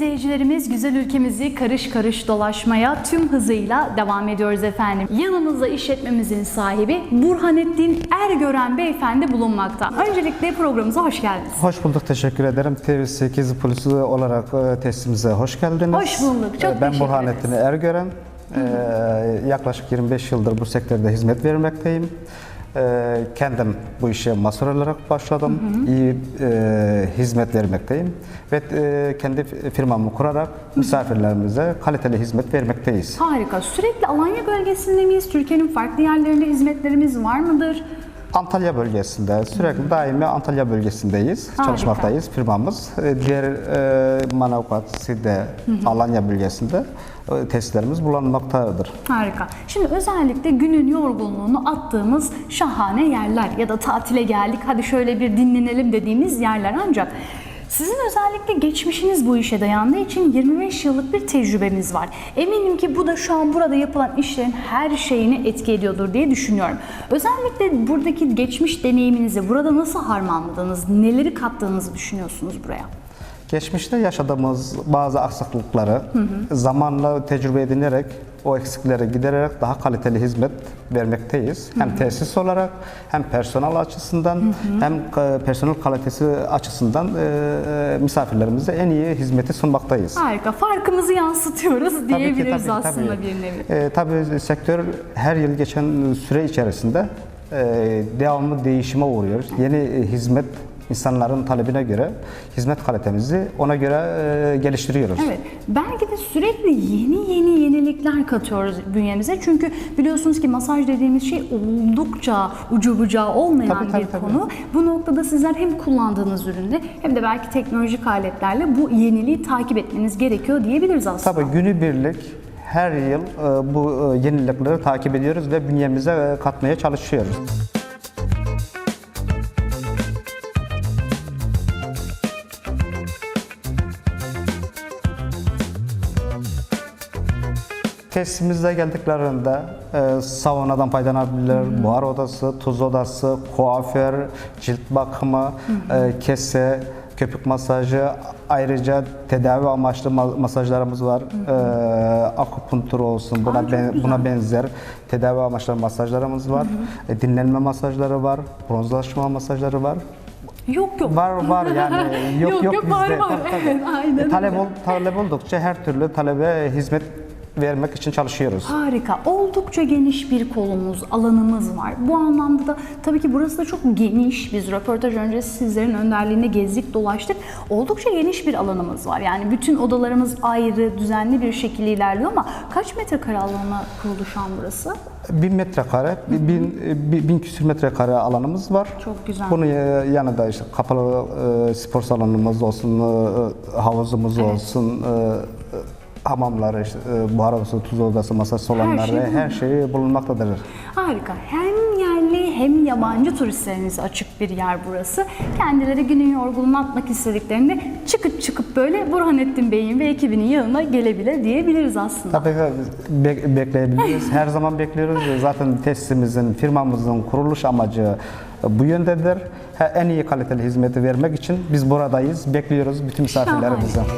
İzleyicilerimiz güzel ülkemizi karış karış dolaşmaya tüm hızıyla devam ediyoruz efendim. Yanımızda işletmemizin sahibi Burhanettin Ergören Beyefendi bulunmakta. Öncelikle programımıza hoş geldiniz. Hoş bulduk, teşekkür ederim. TV8 polisi olarak e, testimize hoş geldiniz. Hoş bulduk, çok E, Ben Burhanettin. Ergören. E, yaklaşık 25 yıldır bu sektörde hizmet vermekteyim. E, kendim bu işe masör olarak başladım. İyi e, hizmet vermekteyim. Ve e, kendi firmamı kurarak misafirlerimize kaliteli hizmet vermekteyiz. Harika. Sürekli Alanya bölgesinde miyiz? Türkiye'nin farklı yerlerinde hizmetlerimiz var mıdır? Antalya bölgesinde, sürekli daimi Antalya bölgesindeyiz, Harika. çalışmaktayız firmamız. E, Diğer e, Manavgat, Side, Alanya bölgesinde e, testlerimiz bulunmaktadır. Harika. Şimdi özellikle günün yorgunluğunu attığımız şahane yerler ya da tatile geldik hadi şöyle bir dinlenelim dediğimiz yerler ancak sizin özellikle geçmişiniz bu işe dayandığı için 25 yıllık bir tecrübemiz var. Eminim ki bu da şu an burada yapılan işlerin her şeyini etki ediyordur diye düşünüyorum. Özellikle buradaki geçmiş deneyiminizi burada nasıl harmanladınız, neleri kattığınızı düşünüyorsunuz buraya? Geçmişte yaşadığımız bazı aksaklıkları zamanla tecrübe edinerek o eksikleri gidererek daha kaliteli hizmet vermekteyiz. Hem tesis olarak hem personel açısından hem e, personel kalitesi açısından e, e, misafirlerimize en iyi hizmeti sunmaktayız. Harika. Farkımızı yansıtıyoruz Tabii ki, diyebiliriz tabii, aslında tabii. bir nevi. E, tabii sektör her yıl geçen süre içerisinde e, devamlı değişime uğruyor. Yeni e, hizmet insanların talebine göre hizmet kalitemizi ona göre e, geliştiriyoruz. Evet, belki de sürekli yeni yeni yenilikler katıyoruz bünyemize. Çünkü biliyorsunuz ki masaj dediğimiz şey oldukça ucu bucağı olmayan Tabii, tabii, bir tabii. konu. Bu noktada sizler hem kullandığınız üründe hem de belki teknolojik aletlerle bu yeniliği takip etmeniz gerekiyor diyebiliriz aslında. Tabii günübirlik her yıl e, bu e, yenilikleri takip ediyoruz ve bünyemize katmaya çalışıyoruz. Tesisimize geldiklerinde e, saunadan faydalanabilirler, buhar odası, tuz odası, kuaför, cilt bakımı, e, kese, köpük masajı, ayrıca tedavi amaçlı ma- masajlarımız var. E, akupunktur olsun, buna Aa, ben- buna benzer tedavi amaçlı masajlarımız var. E, dinlenme masajları var, bronzlaşma masajları var. Yok yok. Var var yani yok Yok, yok, yok, bizde. var, var. Evet, aynen E, talep, ol, talep oldukça her türlü talebe hizmet vermek için çalışıyoruz. Harika. Oldukça geniş bir kolumuz, alanımız var. Bu anlamda da tabii ki burası da çok geniş. Biz röportaj öncesi sizlerin önderliğinde gezdik, dolaştık. Oldukça geniş bir alanımız var. Yani bütün odalarımız ayrı, düzenli bir şekilde ilerliyor ama kaç metrekare alana kurulu şu an burası? Bin metrekare, bin, bin, bin küsür metrekare alanımız var. Çok güzel. Bunun e, yanında işte kapalı e, spor salonumuz olsun, e, havuzumuz olsun, e, e, hamamları, işte, e, buhar odası, tuz odası, masaj salonları, şey her, şey bulunmaktadır. Harika. Hem yerli hem yabancı turistlerimize açık bir yer burası. Kendileri günün yorgunluğunu atmak istediklerinde çıkıp çıkıp böyle Burhanettin Bey'in ve ekibinin yanına gelebilir diyebiliriz aslında. Tabii ki be- bekleyebiliriz. Her zaman bekliyoruz. Zaten tesisimizin, firmamızın kuruluş amacı bu yöndedir. En iyi kaliteli hizmeti vermek için biz buradayız. Bekliyoruz bütün misafirlerimizi. Şahane.